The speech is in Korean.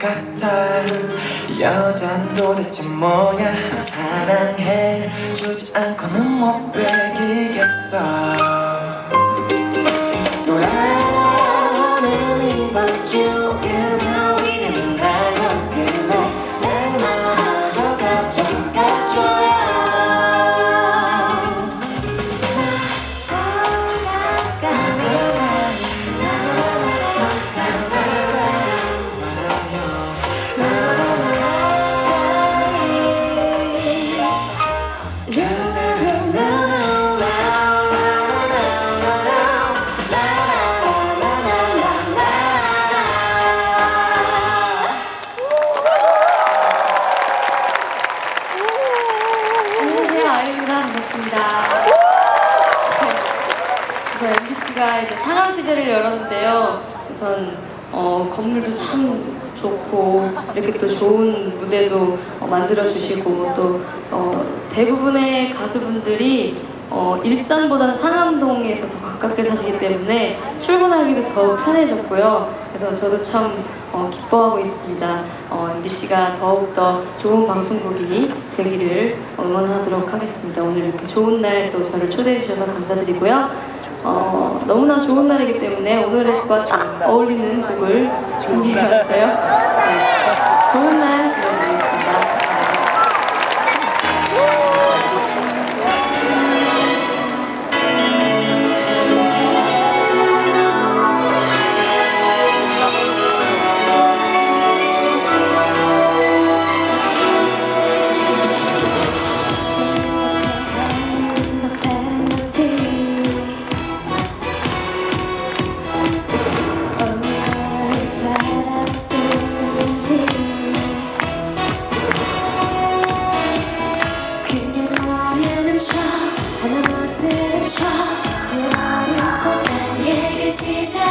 같아 여잔 도대체 뭐야? 사랑해 주지 않고는 못 베기겠어. 어, 건물도 참 좋고 이렇게 또 좋은 무대도 어, 만들어 주시고 또 어, 대부분의 가수분들이 어, 일산보다는 상암동에서 더 가깝게 사시기 때문에 출근하기도 더 편해졌고요. 그래서 저도 참 어, 기뻐하고 있습니다. 어, MBC가 더욱더 좋은 방송국이 되기를 응원하도록 하겠습니다. 오늘 이렇게 좋은 날 또 저를 초대해 주셔서 감사드리고요. 어, 너무나 좋은 날이기 때문에 오늘과 딱 어울리는 곡을 준비해왔어요. 네, 좋은 날 시작하